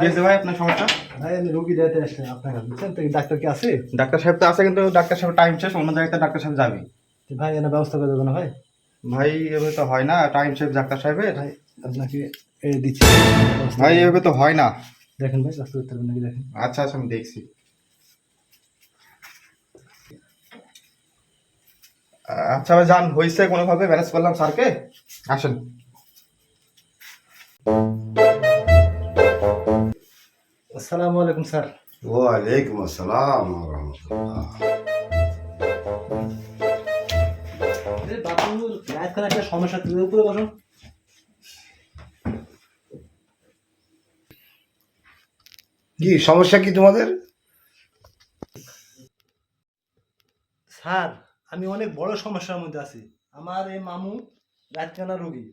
হয়েছে ভাই আপনার সমস্যা? ভাই আমি রুগী দেখতে আসলাম আপনার কাছে। বুঝছেন তো ডাক্তার কি আছে? ডাক্তার সাহেব তো আছে কিন্তু ডাক্তার সাহেব টাইম শেষ অন্য জায়গাতে ডাক্তার সাহেব যাবে। ভাই এনে ব্যবস্থা করে দেবো না ভাই? ভাই এভাবে তো হয় না টাইম শেষ ডাক্তার সাহেবের। ভাই আপনাকে দিচ্ছি। ভাই এভাবে তো হয় না। দেখেন ভাই করতে নাকি দেখেন? আচ্ছা আচ্ছা আমি দেখছি। আচ্ছা ভাই যান হয়েছে কোনোভাবে ম্যানেজ করলাম স্যারকে। আসেন। আসসালামু আলাইকুম স্যার। ওয়ালাইকুম আসসালাম রহমতুল্লাহ। একটা সমস্যা তুলে উপরে বসুন কি সমস্যা কি তোমাদের? স্যার আমি অনেক বড় সমস্যার মধ্যে আছি। আমার এই মামু রাতকানা রুগী।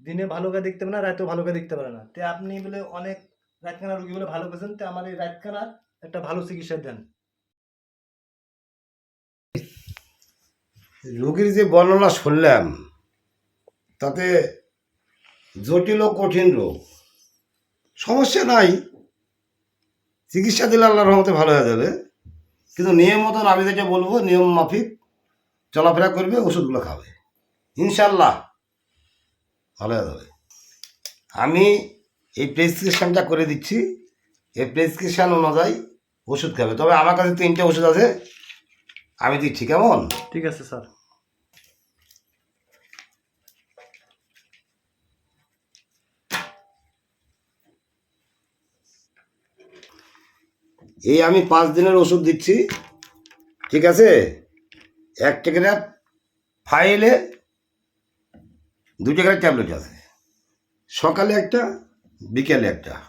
দিনে ভালো করে দেখতে পারে না, রাতেও ভালো করে দেখতে পারে না। তে আপনি বলে অনেক রাতকানা রুগী বলে ভালো করেছেন, তে আমার এই রাতকানার একটা ভালো চিকিৎসা দেন। রোগীর যে বর্ণনা শুনলাম, তাতে জটিল ও কঠিন রোগ। সমস্যা নাই, চিকিৎসা দিলে আল্লাহর রহমতে ভালো হয়ে যাবে। কিন্তু নিয়ম মতন আমি যেটা বলব, নিয়ম মাফিক, চলাফেরা করবে, ওষুধগুলো খাবে। ইনশাল্লাহ ভালো যাবে। আমি এই প্রেসক্রিপশানটা করে দিচ্ছি। এই প্রেসক্রিপশান অনুযায়ী ওষুধ খাবে। তবে আমার কাছে তিনটে ওষুধ আছে। আমি দিচ্ছি কেমন? ঠিক আছে স্যার। এই আমি পাঁচ দিনের ওষুধ দিচ্ছি। ঠিক আছে? এক টাকা ফাইলে দু টাকার ট্যাবলেট আছে। সকালে একটা, বিকেলে একটা।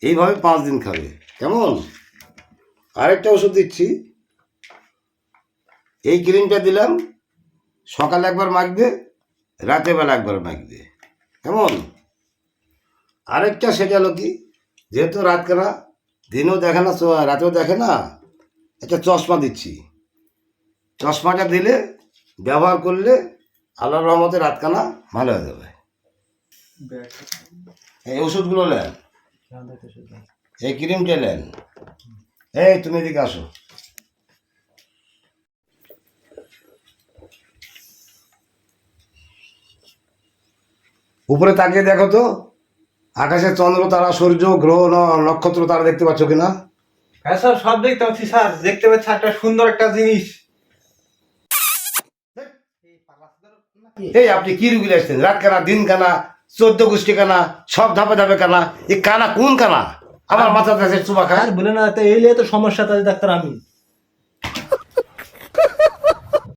এইভাবে পাঁচ দিন খাবে। কেমন? আরেকটা ওষুধ দিচ্ছি। এই ক্রিমটা দিলাম, সকালে একবার মাখবে রাতে বেলা একবার মাখবে। কেমন? আরেকটা সেটা হলো কি, যেহেতু রাতকানা, দিনেও দেখে না রাতেও দেখে না, একটা চশমা দিচ্ছি। চশমাটা দিলে, ব্যবহার করলে আল্লাহর রহমতে রাতকানা ভালো হয়ে যাবে। এই ওষুধগুলো নেন। এই ক্রিমটা নেন। এই, তুমি এদিকে আসো। উপরে তাকিয়ে দেখো তো, আকাশে চন্দ্র, তারা, সূর্য, গ্রহ নক্ষত্র, তারা দেখতে পাচ্ছ কিনা? হ্যাঁ স্যার, সব দেখতে পাচ্ছি স্যার। দেখতে পাচ্ছি একটা সুন্দর একটা জিনিস। এই আপনি কি রুগী আসছেন রাত কানা দিন কানা চোদ্দ গোষ্ঠী কানা সব ধাপে ধাপে কানা। এই কানা কোন কানা? আমার মাথা চুবা খায়। আর বলে না এলে এই তো সমস্যা তাদের ডাক্তার আমি।